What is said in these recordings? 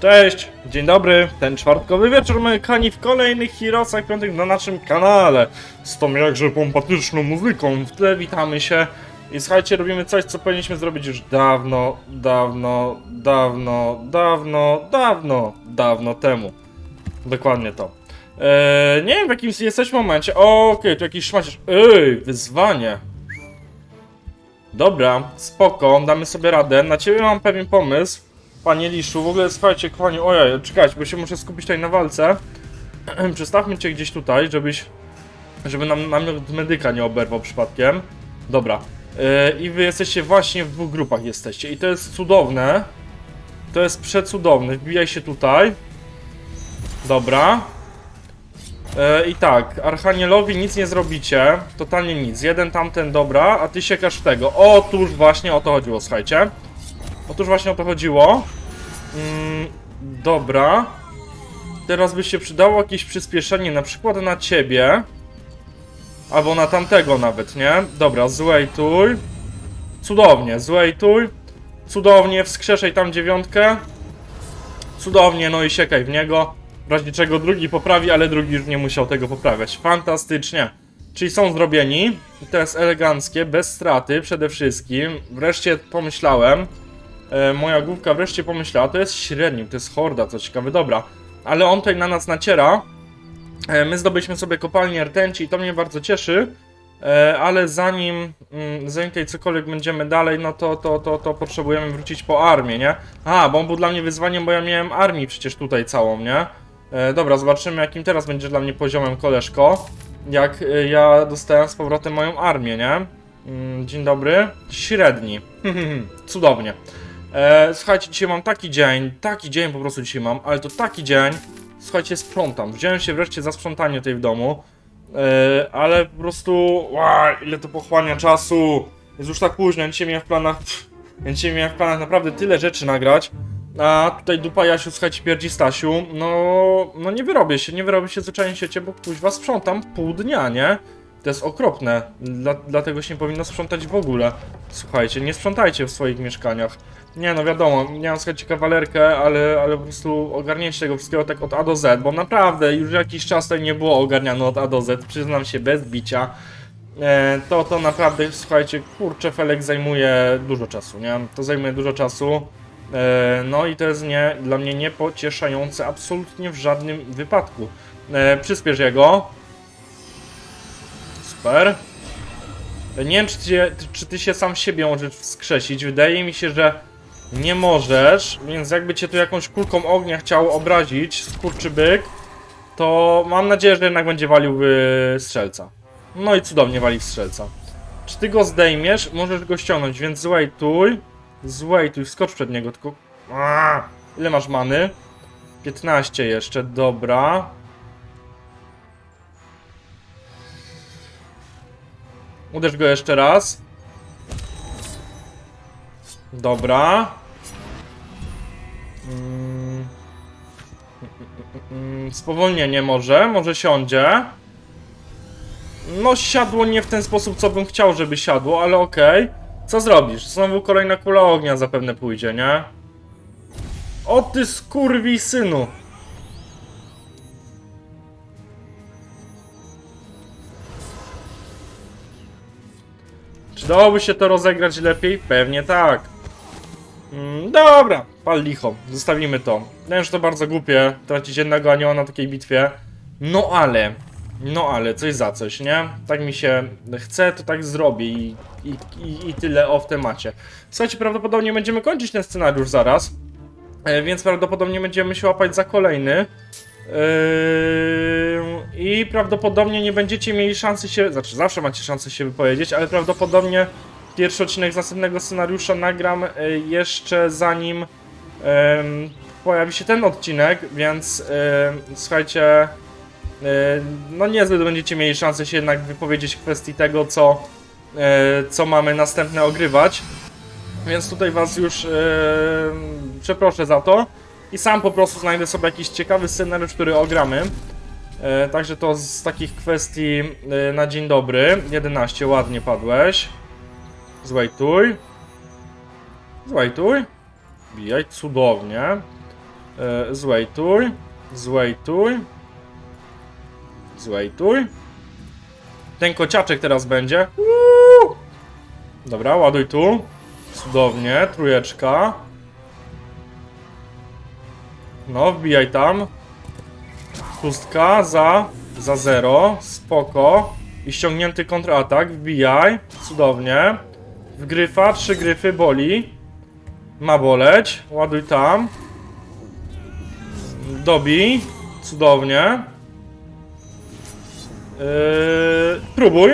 Cześć, dzień dobry. Ten czwartkowy wieczór mamy kani w kolejnych Heroesach piątych na naszym kanale. Z tą jakże pompatyczną muzyką w tle witamy się. I słuchajcie, robimy coś, co powinniśmy zrobić już dawno, dawno, dawno, dawno, dawno, dawno temu. Dokładnie to. Eee, nie wiem w jakim jesteśmy momencie. Okej, tu jakiś szmaciarz. Ej, wyzwanie. Dobra, spoko, damy sobie radę. Na ciebie mam pewien pomysł. Panie Liszu, w ogóle słuchajcie, kochani, ojej, czekajcie, bo się muszę skupić tutaj na walce. Przestawmy cię gdzieś tutaj, żebyś, żeby nam namiot medyka nie oberwał przypadkiem. Dobra. Yy, I wy jesteście właśnie w dwóch grupach jesteście. I to jest cudowne. To jest przecudowne. Wbijaj się tutaj. Dobra. Yy, I tak, Archanielowi nic nie zrobicie. Totalnie nic. Jeden tamten, dobra, a ty siekasz w tego. Otóż właśnie o to chodziło, słuchajcie. Otóż właśnie o to chodziło. Mm, dobra. Teraz by się przydało jakieś przyspieszenie, na przykład na ciebie. Albo na tamtego nawet, nie? Dobra, złejtuj. Cudownie, złejtuj. Cudownie, wskrzeszaj tam dziewiątkę. Cudownie, no i siekaj w niego. W razie czego drugi poprawi, ale drugi już nie musiał tego poprawiać. Fantastycznie. Czyli są zrobieni. I to jest eleganckie, bez straty przede wszystkim. Wreszcie pomyślałem. E, moja główka wreszcie pomyślała, to jest średni, to jest horda, co ciekawe, dobra. Ale on tutaj na nas naciera. E, my zdobyliśmy sobie kopalnię rtęci i to mnie bardzo cieszy. E, ale zanim, mm, zanim tutaj cokolwiek będziemy dalej, no to, to, to, to potrzebujemy wrócić po armię, nie? A, bo on był dla mnie wyzwaniem, bo ja miałem armię przecież tutaj całą, nie? E, dobra, zobaczymy jakim teraz będzie dla mnie poziomem koleżko. Jak e, ja dostałem z powrotem moją armię, nie? Mm, dzień dobry. Średni. Cudownie. E, słuchajcie, dzisiaj mam taki dzień, taki dzień po prostu dzisiaj mam, ale to taki dzień. Słuchajcie, sprzątam. Wziąłem się wreszcie za sprzątanie tutaj w domu. E, ale po prostu, wow, ile to pochłania czasu. Jest już tak późno, ja dzisiaj miałem w planach, pff, ja dzisiaj miałem w planach naprawdę tyle rzeczy nagrać. A tutaj dupa Jasiu, słuchajcie, pierdzi Stasiu, no, no nie wyrobię się, nie wyrobię się zwyczajnie siecie, bo kuźwa sprzątam pół dnia, nie? To jest okropne, Dla, dlatego się nie powinno sprzątać w ogóle. Słuchajcie, nie sprzątajcie w swoich mieszkaniach. Nie no wiadomo, miałem słuchajcie kawalerkę, ale, ale po prostu ogarnięcie tego wszystkiego tak od A do Z, bo naprawdę już jakiś czas tutaj nie było ogarniane od A do Z, przyznam się bez bicia. E, to, to naprawdę, słuchajcie, kurczę, Felek zajmuje dużo czasu, nie? To zajmuje dużo czasu. E, no i to jest nie, dla mnie niepocieszające absolutnie w żadnym wypadku. E, przyspiesz jego. Super. Nie wiem, czy, cię, czy ty się sam siebie możesz wskrzesić. Wydaje mi się, że nie możesz, więc jakby cię tu jakąś kulką ognia chciał obrazić, skurczybyk, to mam nadzieję, że jednak będzie walił w strzelca. No i cudownie wali strzelca. Czy ty go zdejmiesz? Możesz go ściągnąć, więc złejtuj. Złejtuj, wskocz przed niego, tylko... Ile masz many? 15 jeszcze, dobra. Uderz go jeszcze raz. Dobra. Mm. Mm, Spowolnienie może, może siądzie. No siadło nie w ten sposób, co bym chciał, żeby siadło, ale okej. Co zrobisz? Znowu kolejna kula ognia zapewne pójdzie, nie? O ty skurwi synu! Dałoby się to rozegrać lepiej? Pewnie tak. Mm, dobra, pal licho, zostawimy to. Wiem, że to bardzo głupie, tracić jednego anioła na takiej bitwie. No ale, no ale, coś za coś, nie? Tak mi się chce, to tak zrobię i, i, i, i tyle o w temacie. Słuchajcie, prawdopodobnie będziemy kończyć ten scenariusz zaraz, e, więc prawdopodobnie będziemy się łapać za kolejny. Yy, I prawdopodobnie nie będziecie mieli szansy się, znaczy zawsze macie szansę się wypowiedzieć, ale prawdopodobnie pierwszy odcinek z następnego scenariusza nagram y, jeszcze zanim em, pojawi się ten odcinek, więc słuchajcie, no niezbyt będziecie mieli szansę się jednak wypowiedzieć w kwestii tego, co, co mamy następne ogrywać. Więc tutaj was już przeproszę za to. I sam po prostu znajdę sobie jakiś ciekawy scenariusz, który ogramy. E, także to z takich kwestii e, na dzień dobry. 11, ładnie padłeś. Złejtuj. Złejtuj. Bijaj, cudownie. E, złejtuj, złejtuj, złejtuj. Ten kociaczek teraz będzie. Uuu. Dobra, ładuj tu. Cudownie, trójeczka. No, wbijaj tam. Pustka za, za zero. Spoko. I ściągnięty kontratak. Wbijaj. Cudownie. W gryfa, trzy gryfy, boli. Ma boleć. Ładuj tam. Dobij. Cudownie. Yy, próbuj.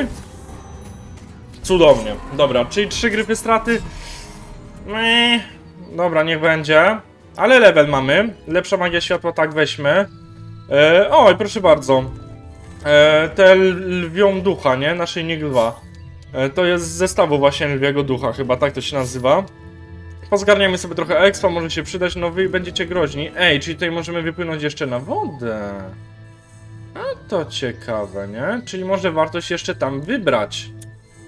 Cudownie. Dobra, czyli trzy gryfy straty. Dobra, niech będzie. Ale level mamy. Lepsza magia światła, tak weźmy. E, oj, proszę bardzo. E, te lwią ducha, nie? Naszyjnik lwa. E, to jest z zestawu właśnie lwiego ducha, chyba tak to się nazywa. Pozgarniamy sobie trochę expa, może się przydać, no wy będziecie groźni. Ej, czyli tutaj możemy wypłynąć jeszcze na wodę. A to ciekawe, nie? Czyli może warto się jeszcze tam wybrać.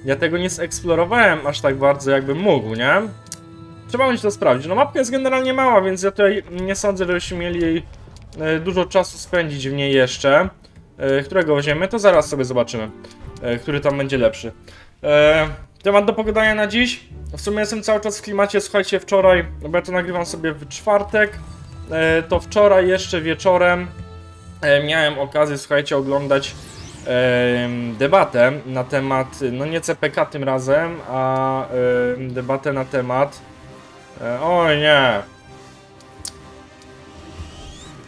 Ja tego nie zeksplorowałem aż tak bardzo, jakbym mógł, nie? Trzeba będzie to sprawdzić. No mapka jest generalnie mała, więc ja tutaj nie sądzę, żebyśmy mieli e, dużo czasu spędzić w niej jeszcze. E, którego weźmiemy, to zaraz sobie zobaczymy, e, który tam będzie lepszy. Temat do pogadania na dziś. W sumie jestem cały czas w klimacie, słuchajcie, wczoraj, bo ja to nagrywam sobie w czwartek, to wczoraj jeszcze wieczorem miałem okazję, słuchajcie, oglądać debatę na temat, no nie CPK tym razem, a debatę na temat Oj nie.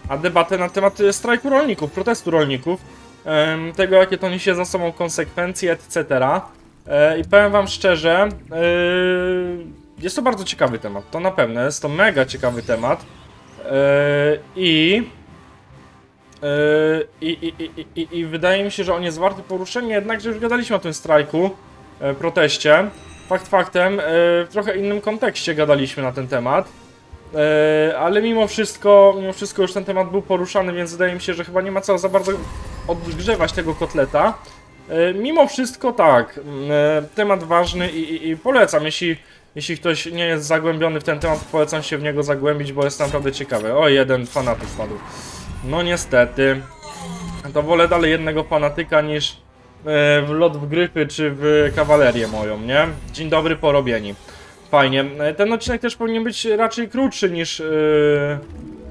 A debatę na temat e, strajku rolników, protestu rolników, tego jakie to niesie za sobą konsekwencje, etc. E, I powiem wam szczerze, e, jest to bardzo ciekawy temat, to na pewno, jest to mega ciekawy temat. E, I e, i, i, i, i, wydaje mi się, że on jest warty poruszenia, jednakże już gadaliśmy o tym strajku, e, proteście. Fakt faktem, e, w trochę innym kontekście gadaliśmy na ten temat. E, ale mimo wszystko, mimo wszystko już ten temat był poruszany, więc wydaje mi się, że chyba nie ma co za bardzo odgrzewać tego kotleta. E, mimo wszystko tak, temat ważny i, i, i polecam, jeśli, jeśli ktoś nie jest zagłębiony w ten temat, polecam się w niego zagłębić, bo jest naprawdę ciekawy. O, jeden fanatyk wpadł. No niestety, to wolę dalej jednego fanatyka niż w lot w gryfy czy w kawalerię moją, nie? Dzień dobry, porobieni. Fajnie. E, Ten odcinek też powinien być raczej krótszy niż, e,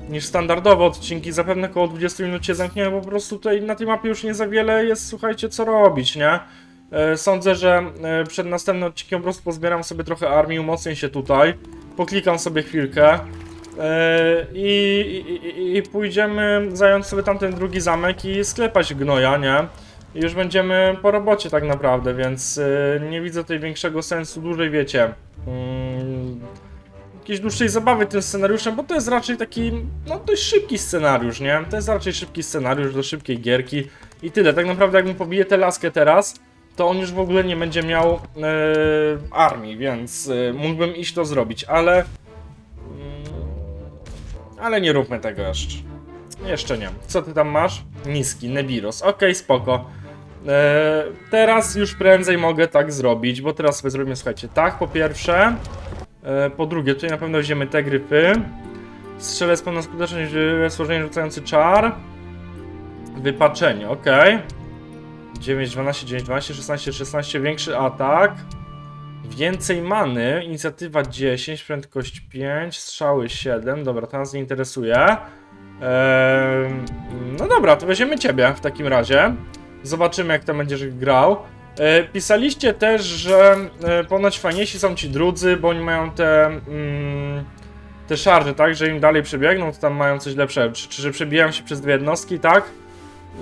niż standardowe odcinki. Zapewne około 20 minut się zamkniemy, bo po prostu tutaj na tej mapie już nie za wiele jest, słuchajcie, co robić, nie? E, Sądzę, że e, przed następnym odcinkiem po prostu pozbieram sobie trochę armii, umocnię się tutaj, poklikam sobie chwilkę e, i, i, i pójdziemy zająć sobie tamten drugi zamek i sklepać gnoja, nie? Już będziemy po robocie tak naprawdę, więc y, nie widzę tutaj większego sensu, dłużej wiecie, mm, jakiejś dłuższej zabawy tym scenariuszem, bo to jest raczej taki, no dość szybki scenariusz, nie? To jest raczej szybki scenariusz do szybkiej gierki i tyle. Tak naprawdę jakbym pobiję tę laskę teraz, to on już w ogóle nie będzie miał y, armii, więc y, mógłbym iść to zrobić, ale... mm, ale nie róbmy tego jeszcze. Jeszcze nie. Co ty tam masz? Niski, Nebiros. Okej, spoko. Eee, teraz już prędzej mogę tak zrobić, bo teraz sobie zrobimy, słuchajcie, tak po pierwsze. Eee, po drugie, tutaj na pewno weźmiemy te gryfy. Strzelec pełna skuteczność, stworzenie rzucający czar. Wypaczenie, ok. 9, 12, 9, 12, 16, 16, większy atak. Więcej many, inicjatywa 10, prędkość 5, strzały 7. Dobra, to nas nie interesuje. Eee, no dobra, to weźmiemy ciebie w takim razie. Zobaczymy, jak tam będziesz grał. E, pisaliście też, że e, ponoć fajniejsi są ci drudzy, bo oni mają te, mm, te szarże, tak? Że im dalej przebiegną, to tam mają coś lepszego. Czy, czy że przebijają się przez dwie jednostki, tak?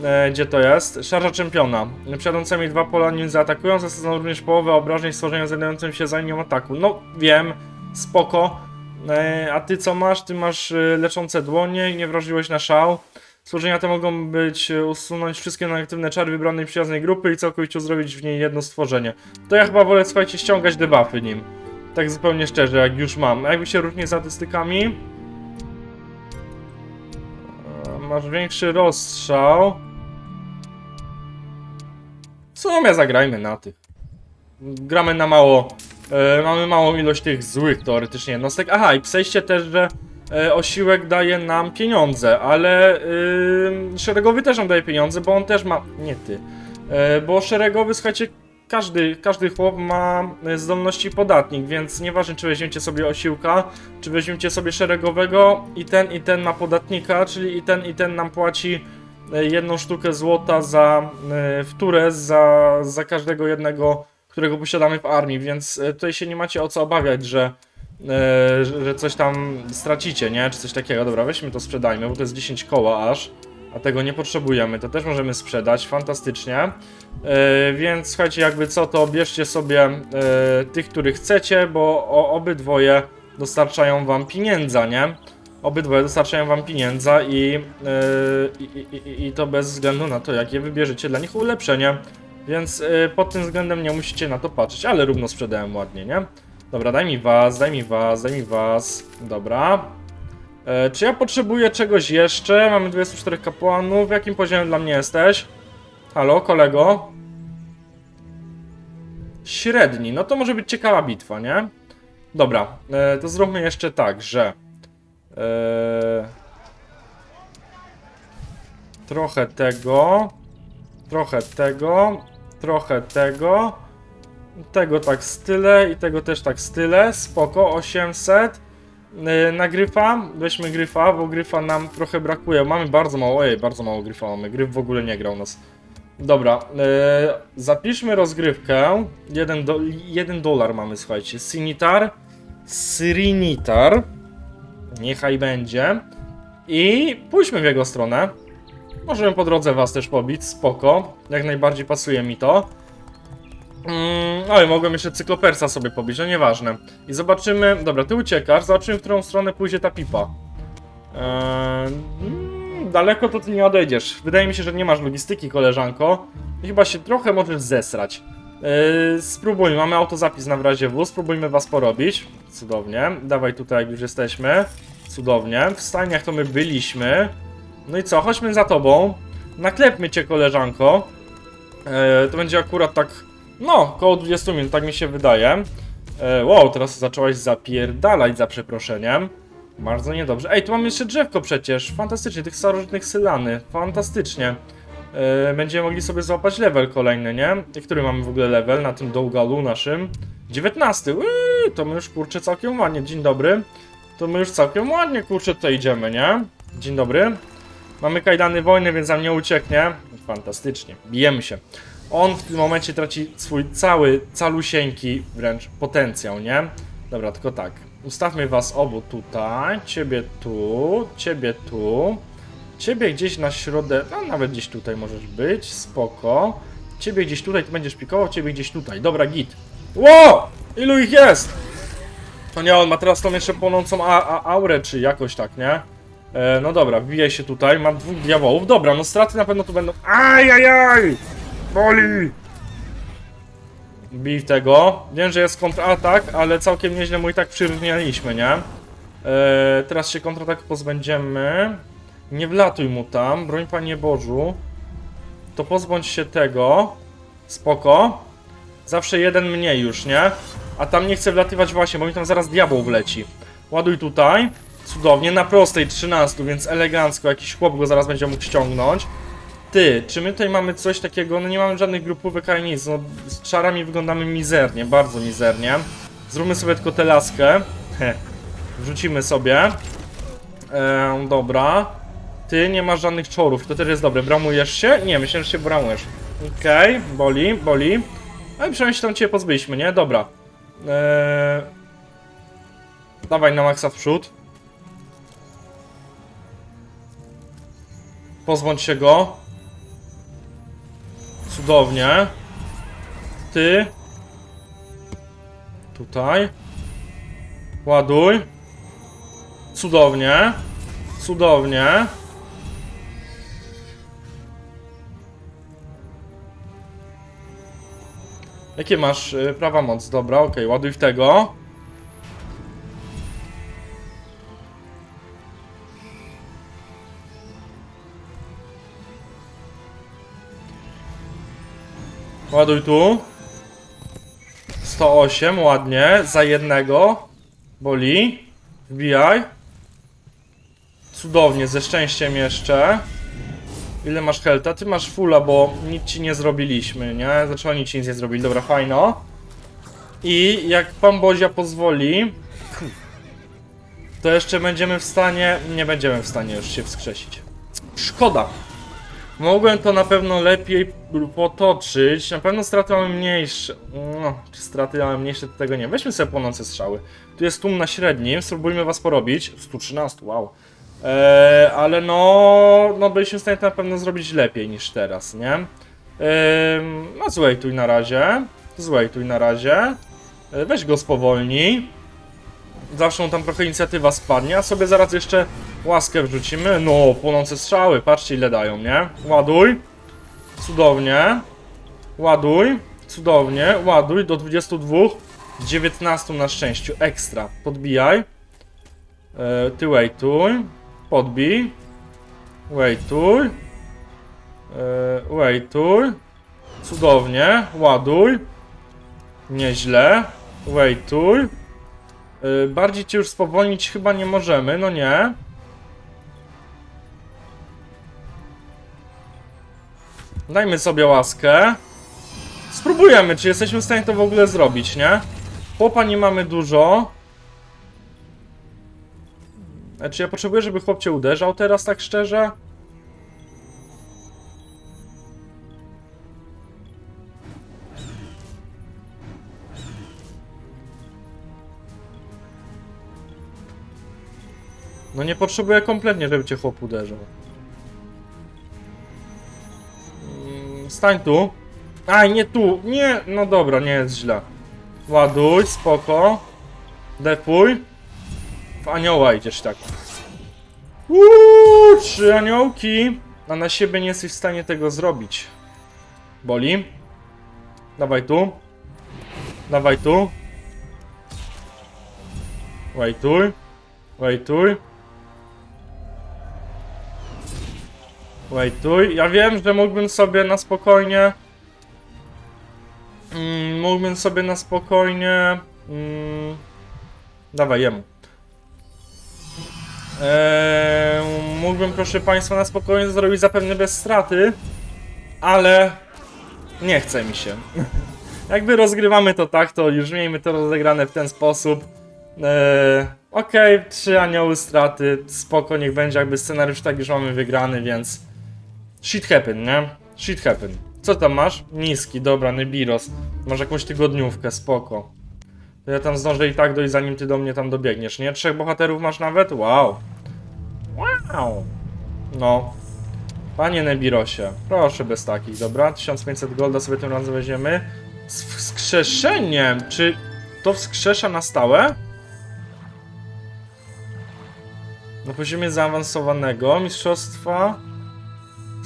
E, gdzie to jest? Szarża czempiona. Przejadącymi dwa pola nim zaatakują, zasadzą również połowę obrażeń stworzenia znajdującym się za linią ataku. No, wiem, spoko. E, a ty co masz? Ty masz e, leczące dłonie i niewrażliwość na szał. Stworzenia te mogą być e, usunąć wszystkie negatywne czary wybranej przyjaznej grupy i całkowicie zrobić w niej jedno stworzenie. To ja chyba wolę, słuchajcie, ściągać debuffy nim. Tak zupełnie szczerze, jak już mam. A jakby się różni statystykami? E, Masz większy rozstrzał. W sumie zagrajmy na tych. Gramy na mało. E, mamy małą ilość tych złych teoretycznie jednostek. Aha, i pisaliście też, że osiłek daje nam pieniądze, ale yy, szeregowy też nam daje pieniądze, bo on też ma. Nie ty. E, bo szeregowy, słuchajcie, każdy, każdy chłop ma e, zdolności podatnik, więc nieważne czy weźmiecie sobie osiłka, czy weźmiecie sobie szeregowego i ten i ten ma podatnika, czyli i ten i ten nam płaci e, jedną sztukę złota za e, wtórę za, za każdego jednego, którego posiadamy w armii, więc e, tutaj się nie macie o co obawiać, że, e, że że coś tam stracicie, nie? Czy coś takiego. Dobra, weźmy to sprzedajmy, bo to jest 10 koła aż, a tego nie potrzebujemy. To też możemy sprzedać, fantastycznie. E, więc słuchajcie, jakby co, to bierzcie sobie e, tych, których chcecie, bo obydwoje dostarczają wam pieniędza, nie? Obydwoje dostarczają wam pieniądza i, e, i, i, i, to bez względu na to, jakie wybierzecie dla nich ulepszenie. Więc e, pod tym względem nie musicie na to patrzeć, ale równo sprzedałem ładnie, nie? Dobra, daj mi was, daj mi was, daj mi was. Dobra. E, czy ja potrzebuję czegoś jeszcze? Mamy 24 kapłanów. Jakim poziomie dla mnie jesteś? Halo, kolego? Średni. No to może być ciekawa bitwa, nie? Dobra, e, to zróbmy jeszcze tak, że... E, trochę tego... Trochę tego... Trochę tego... Tego tak z tyle i tego też tak z tyle. Spoko, 800. Yy, na gryfa, weźmy gryfa, bo gryfa nam trochę brakuje. Mamy bardzo mało, ojej, bardzo mało gryfa mamy. Gryf w ogóle nie grał nas. Dobra, yy, zapiszmy rozgrywkę. 1 do, jeden dolar mamy, słuchajcie. Sinitar, Syrinitar. Niechaj będzie. I pójdźmy w jego stronę. Możemy po drodze was też pobić, spoko. Jak najbardziej pasuje mi to. Oj, mogłem jeszcze cyklopersa sobie pobić, no nieważne. I zobaczymy. Dobra, ty uciekasz, zobaczymy, w którą stronę pójdzie ta pipa. Eee, mm, daleko to ty nie odejdziesz. Wydaje mi się, że nie masz logistyki, koleżanko. I chyba się trochę możesz zesrać. Eee, spróbujmy, mamy autozapis na razie W, spróbujmy was porobić. Cudownie. Dawaj tutaj, jak już jesteśmy. Cudownie. W stajniach to my byliśmy. No i co, chodźmy za tobą. Naklepmy cię, koleżanko. Eee, to będzie akurat tak no, około 20 minut, tak mi się wydaje. E, wow, teraz zaczęłaś zapierdalać za przeproszeniem. Bardzo niedobrze. Ej, tu mamy jeszcze drzewko przecież. Fantastycznie, tych starożytnych sylany. Fantastycznie. E, będziemy mogli sobie złapać level kolejny, nie? I który mamy w ogóle level na tym Dougalu naszym? 19. Uuu, to my już kurczę całkiem ładnie. Dzień dobry. To my już całkiem ładnie kurczę tutaj idziemy, nie? Dzień dobry. Mamy kajdany wojny, więc nam nie ucieknie. Fantastycznie. Bijemy się on w tym momencie traci swój cały, calusieńki wręcz potencjał, nie? Dobra, tylko tak. Ustawmy was obu tutaj, ciebie tu, ciebie tu, ciebie gdzieś na środę, a nawet gdzieś tutaj możesz być, spoko. Ciebie gdzieś tutaj, ty będziesz pikował, ciebie gdzieś tutaj. Dobra, git. Ło! Ilu ich jest? To nie, on ma teraz tą jeszcze płonącą a, a, aurę, czy jakoś tak, nie? E, no dobra, wbijaj się tutaj, mam dwóch diawołów. Dobra, no straty na pewno tu będą... Ajajaj! Boli! Bij tego. Wiem, że jest kontratak, ale całkiem nieźle mu i tak przyrównaliśmy, nie? Eee, teraz się kontratak pozbędziemy. Nie wlatuj mu tam, broń Panie Bożu. To pozbądź się tego. Spoko. Zawsze jeden mniej już, nie? A tam nie chcę wlatywać właśnie, bo mi tam zaraz diabeł wleci. Ładuj tutaj. Cudownie, na prostej 13, więc elegancko. Jakiś chłop go zaraz będzie mógł ściągnąć. Ty, czy my tutaj mamy coś takiego? No nie mamy żadnych grupówek ani nic. No, z czarami wyglądamy mizernie, bardzo mizernie. Zróbmy sobie tylko tę laskę. Wrzucimy sobie. Eee, dobra. Ty nie masz żadnych czorów, to też jest dobre. Bramujesz się? Nie, myślę, że się bramujesz. Okej, okay. boli, boli. Ale przynajmniej się tam cię pozbyliśmy, nie? Dobra. Eee... Dawaj na maksa w przód. Pozbądź się go. Cudownie. Ty. Tutaj. Ładuj. Cudownie. Cudownie. Jakie masz y, prawa moc? Dobra, okej, okay, ładuj w tego. Ładuj tu. 108, ładnie. Za jednego. Boli. Wbijaj. Cudownie, ze szczęściem jeszcze. Ile masz helta? Ty masz fulla, bo nic ci nie zrobiliśmy, nie? Znaczy oni ci nic nie zrobili, dobra, fajno. I jak pan Bozia pozwoli, to jeszcze będziemy w stanie... Nie będziemy w stanie już się wskrzesić. Szkoda. Mogłem to na pewno lepiej potoczyć. Na pewno straty mamy mniejsze. No, czy straty mamy mniejsze, to tego nie. Weźmy sobie płonące strzały. Tu jest tłum na średnim, spróbujmy was porobić. 113, wow. Eee, ale no, no byliśmy w stanie to na pewno zrobić lepiej niż teraz, nie? Eee, no złejtuj na razie. Złejtuj na razie. Eee, weź go spowolnij. Zawsze tam trochę inicjatywa spadnie, a sobie zaraz jeszcze łaskę wrzucimy. No, płonące strzały, patrzcie ile dają, nie? Ładuj. Cudownie. Ładuj. Cudownie. Ładuj do 22. 19 na szczęściu. Ekstra. Podbijaj. E, ty waituj. Podbij. Waituj. E, waituj. Cudownie. Ładuj. Nieźle. Waituj. E, bardziej cię już spowolnić chyba nie możemy, no nie. Dajmy sobie łaskę. Spróbujemy, czy jesteśmy w stanie to w ogóle zrobić, nie? Chłopa nie mamy dużo. A czy ja potrzebuję, żeby chłop cię uderzał teraz, tak szczerze? No nie potrzebuję kompletnie, żeby cię chłop uderzył. Mm, Stań tu. Aj, nie tu. Nie, no dobra, nie jest źle. Ładuj, spoko. Depuj. W anioła idziesz tak. Uuu, trzy aniołki. A na siebie nie jesteś w stanie tego zrobić. Boli. Dawaj tu. Dawaj tu. Wajtuj. Wajtuj. Wajtuj. Ja wiem, że mógłbym sobie na spokojnie... Mm, mógłbym sobie na spokojnie... Mm, dawaj, jemu. Eee, mógłbym, proszę Państwa, na spokojnie zrobić zapewne bez straty, ale nie chce mi się. Jakby rozgrywamy to tak, to już miejmy to rozegrane w ten sposób. Eee, Okej, trzy anioły straty, spoko, niech będzie, jakby scenariusz tak już mamy wygrany, więc shit happen, nie? Shit happen. Co tam masz? Niski, dobra, Nebiros. Masz jakąś tygodniówkę, spoko. To ja tam zdążę i tak dojść, zanim ty do mnie tam dobiegniesz, nie? Trzech bohaterów masz nawet? Wow. Wow. No. Panie Nebirosie, proszę bez takich, dobra? 1500 golda sobie tym razem weźmiemy. Z wskrzeszeniem! Czy to wskrzesza na stałe? Na poziomie zaawansowanego mistrzostwa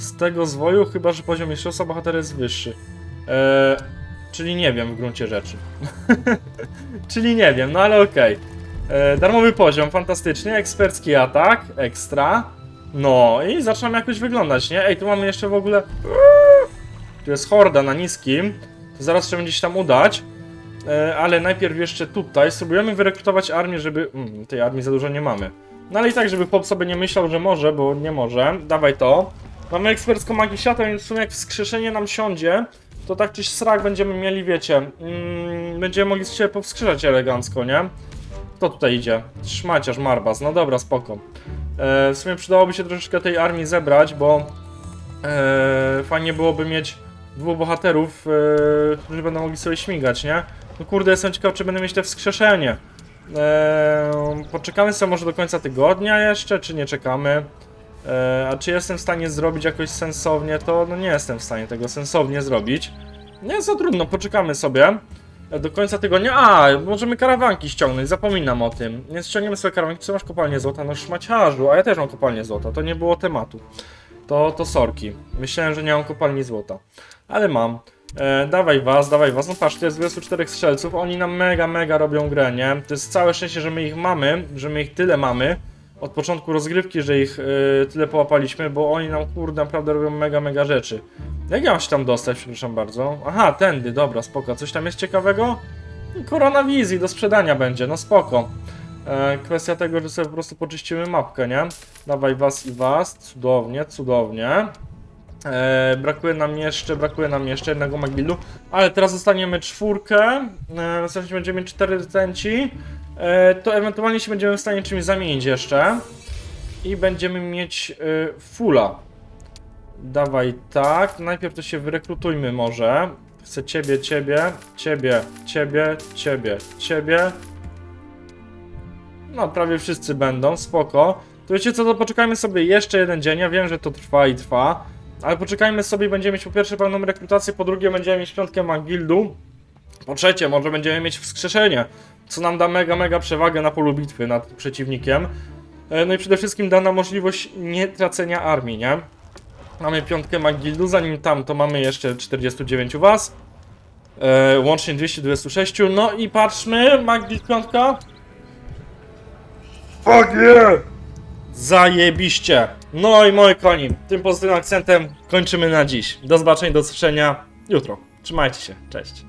z tego zwoju, chyba że poziom mistrzostwa bohatera jest wyższy. Eee, czyli nie wiem w gruncie rzeczy. czyli nie wiem, no ale okej. E, Darmowy poziom, fantastycznie. Ekspercki atak, ekstra. No i zaczynam jakoś wyglądać, nie? Ej, tu mamy jeszcze w ogóle... Tu jest horda na niskim. To zaraz trzeba się tam udać. E, ale najpierw jeszcze tutaj spróbujemy wyrekrutować armię, żeby... Mm, tej armii za dużo nie mamy. No ale i tak, żeby chłop sobie nie myślał, że może, bo nie może. Dawaj to. Mamy ekspercką magię świata, więc w sumie jak wskrzeszenie nam siądzie, to tak czy srak będziemy mieli, wiecie, mm, będziemy mogli się powskrzeszać elegancko, nie? Kto tutaj idzie? Szmaciarz, Marbas, no dobra, spoko. E, w sumie przydałoby się troszeczkę tej armii zebrać, bo e, fajnie byłoby mieć dwóch bohaterów, e, którzy będą mogli sobie śmigać, nie? No kurde, jestem ciekaw, czy będę mieć te wskrzeszenie. E, poczekamy sobie może do końca tygodnia jeszcze, czy nie czekamy? E, a czy jestem w stanie zrobić jakoś sensownie, to no nie jestem w stanie tego sensownie zrobić. Nie jest trudno, poczekamy sobie. Do końca tygodnia. A, możemy karawanki ściągnąć, zapominam o tym. Nie ściągniemy sobie karawanki, co masz kopalnię złota? No szmaciarzu, a ja też mam kopalnię złota, to nie było tematu. To, to sorki. Myślałem, że nie mam kopalni złota. Ale mam. E, dawaj was, dawaj was. No patrz, to jest 24 strzelców, oni nam mega, mega robią grę, nie? To jest całe szczęście, że my ich mamy, że my ich tyle mamy. Od początku rozgrywki, że ich e, tyle połapaliśmy, bo oni nam kurde naprawdę robią mega, mega rzeczy. Jak ja mam się tam dostać, przepraszam bardzo? Aha, tędy, dobra, spoko. Coś tam jest ciekawego? Koronawizji do sprzedania będzie, no spoko. E, kwestia tego, że sobie po prostu poczyścimy mapkę, nie? Dawaj was i was, cudownie, cudownie. E, brakuje nam jeszcze, brakuje nam jeszcze jednego Magilu, ale teraz zostaniemy czwórkę, e, w sensie będziemy mieć cztery rcenci, e, to ewentualnie się będziemy w stanie czymś zamienić jeszcze i będziemy mieć e, fulla. Dawaj tak, najpierw to się wyrekrutujmy może. Chcę ciebie, ciebie, ciebie, ciebie, ciebie, ciebie. No, prawie wszyscy będą, spoko. To wiecie co, to poczekajmy sobie jeszcze jeden dzień, ja wiem, że to trwa i trwa, ale poczekajmy sobie, będziemy mieć po pierwsze pełną rekrutację, po drugie będziemy mieć piątkę Magildu, po trzecie może będziemy mieć wskrzeszenie, co nam da mega, mega przewagę na polu bitwy nad przeciwnikiem. E, No i przede wszystkim da nam możliwość nie tracenia armii, nie? Mamy piątkę Magildu, zanim tam to mamy jeszcze 49 was. E, łącznie 226. No i patrzmy, Magild piątka. Fuck yeah! Zajebiście! No i moi koni, tym pozytywnym akcentem kończymy na dziś. Do zobaczenia, do usłyszenia jutro. Trzymajcie się, cześć.